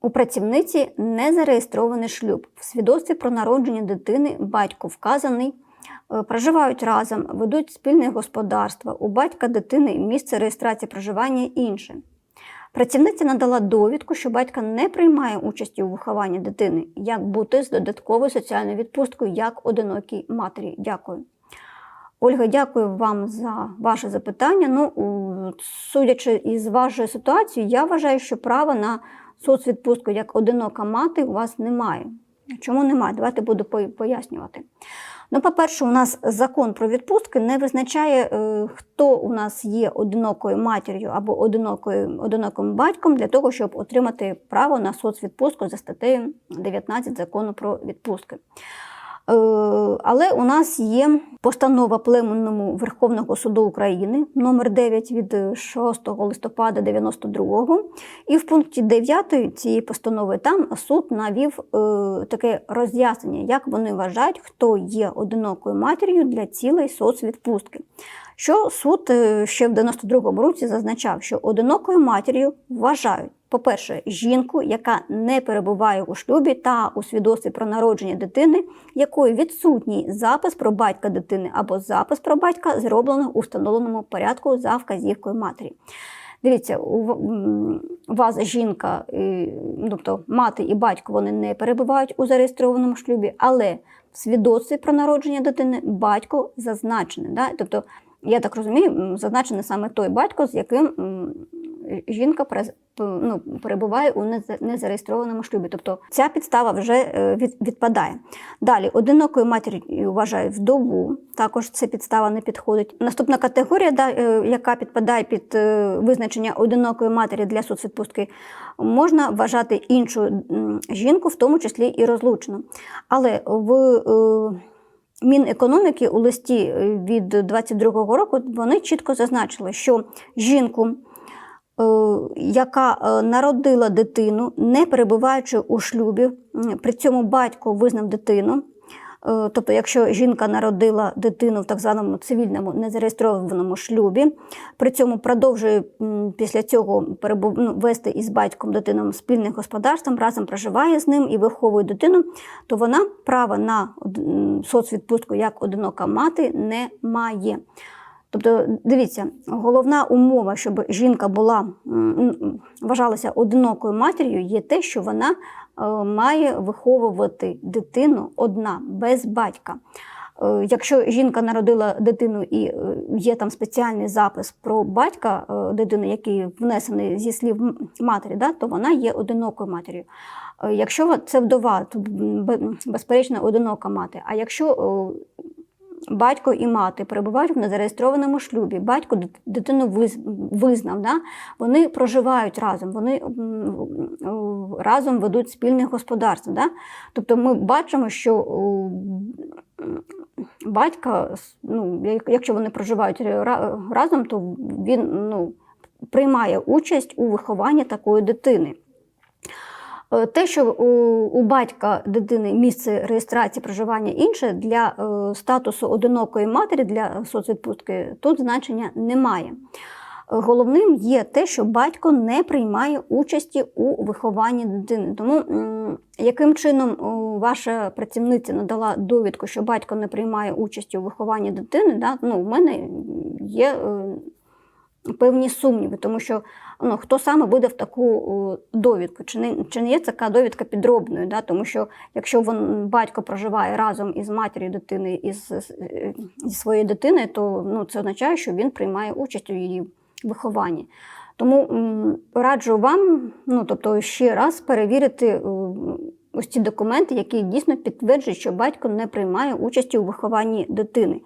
У працівниці не зареєстрований шлюб. В свідоцтві про народження дитини батько вказаний, е, проживають разом, ведуть спільне господарство. У батька дитини місце реєстрації проживання інше. Працівниця надала довідку, що батька не приймає участі у вихованні дитини, як бути з додатковою соціальною відпусткою як одинокій матері. Дякую. Ольга, дякую вам за ваше запитання. Ну, судячи із вашої ситуації, я вважаю, що права на соцвідпустку як одинока мати у вас немає. Чому немає? Давайте буду пояснювати. Ну, по-перше, у нас закон про відпустки не визначає, е, хто у нас є одинокою матір'ю або одинокою, одиноким батьком для того, щоб отримати право на соцвідпустку за статтею 19 закону про відпустки. Е, Але у нас є постанова Племенному Верховного суду України номер 9 від 6 листопада 92 І в пункті 9 цієї постанови там суд навів е, таке роз'яснення, як вони вважають, хто є одинокою матір'ю для цілей соцвідпустки. Що суд е, ще в 92-му році зазначав, що одинокою матір'ю вважають, по-перше, жінку, яка не перебуває у шлюбі та у свідоцтві про народження дитини, якої відсутній запис про батька дитини або запис про батька зроблено у встановленому порядку за вказівкою матері. Дивіться, у вас жінка, тобто мати і батько, вони не перебувають у зареєстрованому шлюбі, але в свідоцтві про народження дитини батько зазначений. Да? Тобто, я так розумію, зазначений саме той батько, з яким жінка ну, перебуває у незареєстрованому шлюбі. Тобто ця підстава вже е, відпадає. Далі, одинокою матір'ю вважають вдову, також ця підстава не підходить. Наступна категорія, е, яка підпадає під е, визначення одинокої матері для соцвідпустки, можна вважати іншу жінку, в тому числі і розлучену. Але в Мінекономіки у листі е, від 22-го року вони чітко зазначили, що жінку, е, яка е, народила дитину, не перебуваючи у шлюбі, при цьому батько визнав дитину. Е, Тобто, якщо жінка народила дитину в так званому цивільному незареєстрованому шлюбі, при цьому продовжує після цього ну, вести із батьком дитину спільним господарством, разом проживає з ним і виховує дитину, то вона права на соцвідпустку як одинока мати не має. Тобто, дивіться, головна умова, щоб жінка була вважалася одинокою матір'ю, є те, що вона е, має виховувати дитину одна, без батька. Е, Якщо жінка народила дитину і е, є там спеціальний запис про батька дитини, який внесений зі слів матері, да, то вона є одинокою матір'ю. Якщо це вдова, то безперечно одинока мати. А якщо батько і мати перебувають в незареєстрованому шлюбі, батько дитину визнав, да? вони проживають разом, вони разом ведуть спільне господарство. Да? Тобто ми бачимо, що батька, ну, якщо вони проживають разом, то він ну, приймає участь у вихованні такої дитини. Е, Те, що у, батька дитини місце реєстрації проживання інше для е, статусу одинокої матері для соцвідпустки тут значення немає. Головним є те, що батько не приймає участі у вихованні дитини. Тому яким чином ваша працівниця надала довідку, що батько не приймає участі у вихованні дитини, да? ну, в мене є е, певні сумніви, тому що ну, хто саме буде в таку довідку? Чи не, чи не є така довідка підробною? Да? Тому що якщо він, батько проживає разом із матір'ю дитини із, з- зі своєю дитиною, то ну, це означає, що він приймає участь у її вихованні. Тому раджу вам, ну тобто ще раз перевірити е, ось ці документи, які дійсно підтверджують, що батько не приймає участі у вихованні дитини.